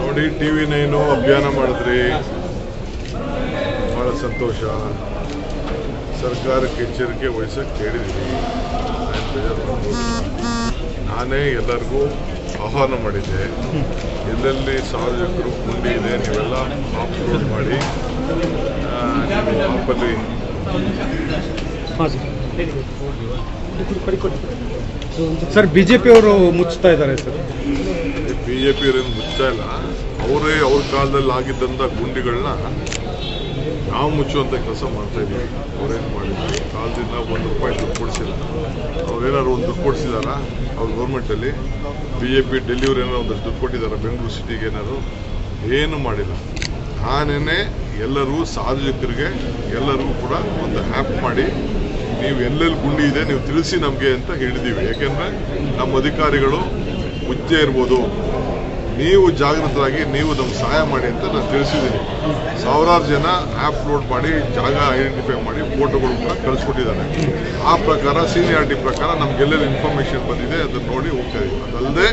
ನೋಡಿ T V nine ಅಭಿಯಾನ ಮಾಡಿದ್ರಿ? ಭಾಳ ಸಂತೋಷ. ಸರ್ಕಾರಕ್ಕೆ ಎಚ್ಚರಿಕೆ ವಹಿಸಕ್ಕೆ ಕೇಳಿದ್ದೀನಿ ನಾನ್ ಎಲ್ಲರಿಗೂ ಆಹ್ವಾನ ಮಾಡಿದ್ದೆ. ಎಲ್ಲೆಲ್ಲಿ ಸಾರ್ವಜನಿಕರು ಗುಂಡಿ ಇದೆ ನೀವೆಲ್ಲ ಅಪ್ಲೋಡ್ ಮಾಡಿ ಆ್ಯಪಲ್ಲಿ ನೀವು ಆಪಲ್ಲಿ ಸರ್ ಬಿಜೆಪಿ ಅವರು ಮುಚ್ತಾ ಇದ್ದಾರೆ ಸರ್. ಬಿ ಜೆ ಪಿಯವರೇನು ಮುಚ್ತಾ ಇಲ್ಲ. ಅವರೇ ಅವ್ರ ಕಾಲದಲ್ಲಿ ಆಗಿದ್ದಂಥ ಗುಂಡಿಗಳನ್ನ ನಾವು ಮುಚ್ಚುವಂಥ ಕೆಲಸ ಮಾಡ್ತಾ ಇದ್ದೀವಿ ಅವ್ರೇನು ಮಾಡಿದ್ರು ಕಾಲದಿಂದ ಒಂದು ರೂಪಾಯಿ ದುಡ್ಡು ಕೊಡಿಸಿಲ್ಲ. ಅವ್ರೇನಾದ್ರು ಒಂದು ದುಡ್ಡು ಕೊಡಿಸಿದಾರ? ಅವ್ರ ಗೌರ್ಮೆಂಟಲ್ಲಿ ಬಿ ಜೆ ಪಿ ಡೆಲ್ಲಿಯವ್ರು ಏನಾರು ಒಂದಷ್ಟು ದುಡ್ಡು ಕೊಟ್ಟಿದ್ದಾರೆ ಬೆಂಗಳೂರು ಸಿಟಿಗೆ ಏನಾದ್ರು? ಏನು ಮಾಡಿಲ್ಲ. ನಾನೇ ಎಲ್ಲರೂ ಸಾರ್ವಜನಿಕರಿಗೆ ಎಲ್ಲರೂ ಕೂಡ ಒಂದು ಆ್ಯಪ್ ಮಾಡಿ ನೀವು ಎಲ್ಲೆಲ್ಲಿ ಗುಂಡಿ ಇದೆ ನೀವು ತಿಳಿಸಿ ನಮಗೆ ಅಂತ ಹೇಳಿದ್ದೀವಿ ಯಾಕೆಂದರೆ ನಮ್ಮ ಅಧಿಕಾರಿಗಳು ಮುಚ್ಚೆ ಇರ್ಬೋದು. ನೀವು ಜಾಗೃತರಾಗಿ ನೀವು ನಮ್ಗೆ ಸಹಾಯ ಮಾಡಿ ಅಂತ ನಾನು ತಿಳಿಸಿದ್ದೀನಿ. ಸಾವಿರಾರು ಜನ ಆ್ಯಪ್ ಲೋಡ್ ಮಾಡಿ, ಜಾಗ ಐಡೆಂಟಿಫೈ ಮಾಡಿ, ಫೋಟೋಗಳು ಕೂಡ ಕಳಿಸ್ಕೊಟ್ಟಿದ್ದಾರೆ. ಆ ಪ್ರಕಾರ ಸೀನಿಯಾರಿಟಿ ಪ್ರಕಾರ ನಮ್ಗೆಲ್ಲೆಲ್ಲಿ ಇನ್ಫಾರ್ಮೇಶನ್ ಬಂದಿದೆ ಅದನ್ನು ನೋಡಿ ಹೋಗ್ತಾ ಇದೀವಿ. ಅದಲ್ಲದೆ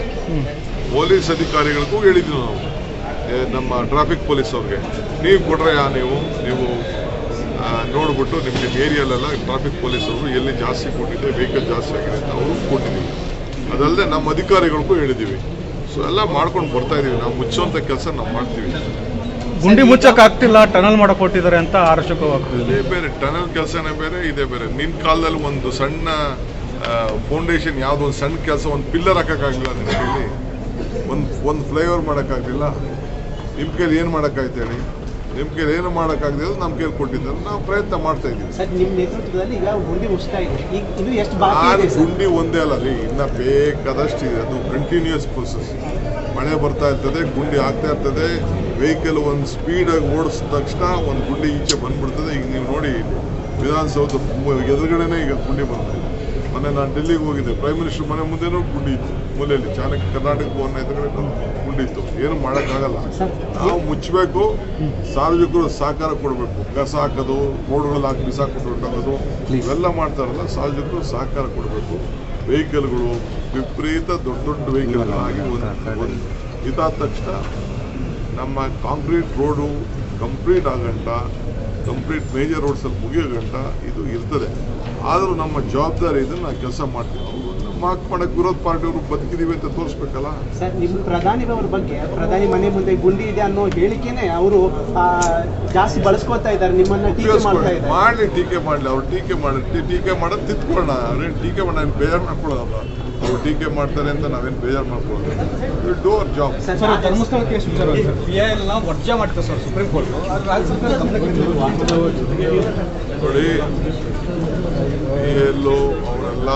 ಪೊಲೀಸ್ ಅಧಿಕಾರಿಗಳಿಗೂ ಹೇಳಿದ್ದೀವಿ ನಾವು. ನಮ್ಮ ಟ್ರಾಫಿಕ್ ಪೊಲೀಸ್ ಅವ್ರಿಗೆ. ನೀವು ಕೊಡ್ರೆಯಾ ನೀವು ನೀವು ನೋಡ್ಬಿಟ್ಟು ನಿಮಗೆ ಏರಿಯಲ್ಲೆಲ್ಲ ಟ್ರಾಫಿಕ್ ಪೊಲೀಸ್ ಅವರು ಎಲ್ಲಿ ಜಾಸ್ತಿ ಕೊಟ್ಟಿದೆ ವೆಹಿಕಲ್ ಜಾಸ್ತಿ ಆಗಿದೆ ಅಂತ ಅವರು ಕೊಟ್ಟಿದ್ದೀವಿ. ಅದಲ್ಲದೆ ನಮ್ಮ ಅಧಿಕಾರಿಗಳಿಗೂ ಹೇಳಿದ್ದೀವಿ. ಸೊ ಎಲ್ಲ ಮಾಡ್ಕೊಂಡು ಬರ್ತಾ ಇದೀವಿ. ನಾವು ಮುಚ್ಚುವಂಥ ಕೆಲಸ ನಾವು ಮಾಡ್ತೀವಿ. ಗುಂಡಿ ಮುಚ್ಚಕ್ಕೆ ಆಗ್ತಿಲ್ಲ ಟನಲ್ ಮಾಡಕ್ ಕೊಟ್ಟಿದ್ದಾರೆ ಅಂತ ಆರೋಪವಾಗ್ತಿದೆ ಇದೇ ಬೇರೆ ಟನಲ್ ಕೆಲಸನೇ ಬೇರೆ ಇದೆ ಬೇರೆ. ನಿನ್ನ ಕಾಲದಲ್ಲಿ ಒಂದು ಸಣ್ಣ ಫೌಂಡೇಶನ್ ಯಾವುದೋ ಒಂದು ಸಣ್ಣ ಕೆಲಸ ಒಂದು ಪಿಲ್ಲರ್ ಹಾಕೋಕ್ಕಾಗಲಿಲ್ಲ ನಿನ್ನ ಕೈಲಿ ಒಂದು ಒಂದು ಫ್ಲೈಓವರ್ ಮಾಡೋಕ್ಕಾಗಲಿಲ್ಲ ನಿಮ್ಮ ಕೈಲಿ ಏನು ಮಾಡೋಕ್ಕಾಯ್ತು ಹೇಳಿ ನಿಮ್ಮ ಕೈಲಿ ಏನು ಮಾಡೋಕ್ಕಾಗದೆ ನಮ್ಮ ಕೈಲಿ ಕೊಟ್ಟಿದ್ದಾರೆ ನಾವು ಪ್ರಯತ್ನ ಮಾಡ್ತಾ ಇದ್ದೀವಿ. ಸರ್ ನಿಮ್ಮ ನೇತೃತ್ವದಲ್ಲಿ ಈಗ ಗುಂಡಿ ಮುಚ್ತಾ ಇದೆ. ಈಗ ಇನ್ನು ಎಷ್ಟು ಬಾಕಿ ಇದೆ ಸರ್? ಗುಂಡಿ ಒಂದೇ ಅಲ್ಲ ರೀ ಇನ್ನ ಬೇಕಾದಷ್ಟು ಇದೆ ಅದು ಕಂಟಿನ್ಯೂಸ್ ಪ್ರೊಸೆಸ್ ಮಳೆ ಬರ್ತಾ ಇರ್ತದೆ ಗುಂಡಿ ಆಗ್ತಾ ಇರ್ತದೆ. ವೆಹಿಕಲ್ ಒಂದು ಸ್ಪೀಡಾಗಿ ಓಡಿಸಿದ ತಕ್ಷಣ ಒಂದು ಗುಂಡಿ ಈಚೆ ಬಂದ್ಬಿಡ್ತದೆ. ಈಗ ನೀವು ನೋಡಿ ವಿಧಾನಸೌಧ ಎದುರುಗಡೆನೆ ಈಗ ಗುಂಡಿ ಬಂದಿದೆ ಮೊನ್ನೆ ನಾನು ಡೆಲ್ಲಿಗೆ ಹೋಗಿದ್ದೆ. ಪ್ರೈಮ್ ಮಿನಿಸ್ಟರ್ ಮನೆ ಮುಂದೆನೂ ಗುಂಡಿ ಇತ್ತು ಮೂಲೆಯಲ್ಲಿ ಚಾಣಕ್ಯ ಕರ್ನಾಟಕ ಭವನ ಎದುರುಗಡೆ ಗುಂಡಿ ಇತ್ತು ಏನು ಮಾಡೋಕ್ಕಾಗಲ್ಲ. ನಾವು ಮುಚ್ಚಬೇಕು ಸಾರ್ವಜನಿಕರು ಸಹಕಾರ ಕೊಡಬೇಕು. ಕಸ ಹಾಕೋದು ರೋಡ್ಗಳಲ್ಲಿ ಹಾಕಿ ಬಿಸಾಕೊಂಡು ಹೊರಟೋಗೋದು ಇವೆಲ್ಲ ಮಾಡ್ತಾರಲ್ಲ ಸಾರ್ವಜನಿಕರು ಸಹಕಾರ ಕೊಡಬೇಕು. ವೆಹಿಕಲ್ಗಳು ವಿಪರೀತ ದೊಡ್ಡ ದೊಡ್ಡ ವೆಹಿಕಲ್ಗಳಾಗಿ ಒಂದು ಒಂದು ಇದಾದ ತಕ್ಷಣ ನಮ್ಮ ಕಾಂಕ್ರೀಟ್ ರೋಡು ಕಂಪ್ಲೀಟ್ ಆಗಂಟ ಕಂಪ್ಲೀಟ್ ಮೇಜರ್ ರೋಡ್ಸಲ್ಲಿ ಮುಗಿಯೋ ಗಂಟ ಇದು ಇರ್ತದೆ. ಆದರೂ ನಮ್ಮ ಜವಾಬ್ದಾರಿ ಇದನ್ನು ನಾವು ಕೆಲಸ ಮಾಡ್ತೀವಿ. ಅವ್ರನ್ನ ಮಾರ್ಕ್ ಮಾಡಕ್ಕೆ ವಿರೋಧ ಪಾರ್ಟಿಯವರು ಬದುಕಿದೀವಿ ಅಂತ ತೋರಿಸ್ಬೇಕಲ್ಲ? ಸರ್ ನಿಮ್ಮ ಪ್ರಧಾನಿರವ್ರ ಬಗ್ಗೆ ಪ್ರಧಾನಿ ಮನೆ ಮುಂದೆ ಗುಂಡಿ ಇದೆ ಅನ್ನೋ ಹೇಳಿಕೆನೆ ಅವರು ಜಾಸ್ತಿ ಬಳಸ್ಕೊತಾ ಇದ್ದಾರೆ ನಿಮ್ಮನ್ನ ಟೀಕೆ ಮಾಡ್ತಾ ಇದ್ದಾರೆ. ಮಾಡಲಿ ಟೀಕೆ ಮಾಡಲಿ ಅವ್ರು ಟೀಕೆ ಮಾಡಿ ಟೀಕೆ ಮಾಡೋದು ತಿತ್ಕೊಳ್ಳೋಣ ಅವ್ರೇನು ಟೀಕೆ ಮಾಡೋಣ ಬೇಜಾರು ಮಾಡ್ಕೊಳ್ಳೋದಲ್ಲ ಅವ್ರು ಟೀಕೆ ಮಾಡ್ತಾರೆ ಅಂತ ನಾವೇನು ಬೇಜಾರು ಮಾಡ್ಕೊಳ್ಳೋದು do our job Dharmasthala case ಎಲ್ನ ವರ್ಜ ಮಾಡ್ತಾರೆ ಸರ್ ಸುಪ್ರೀಂ ಕೋರ್ಟ್ ನೋಡಿ ಎಲ್ಲೋ ಅವರೆಲ್ಲ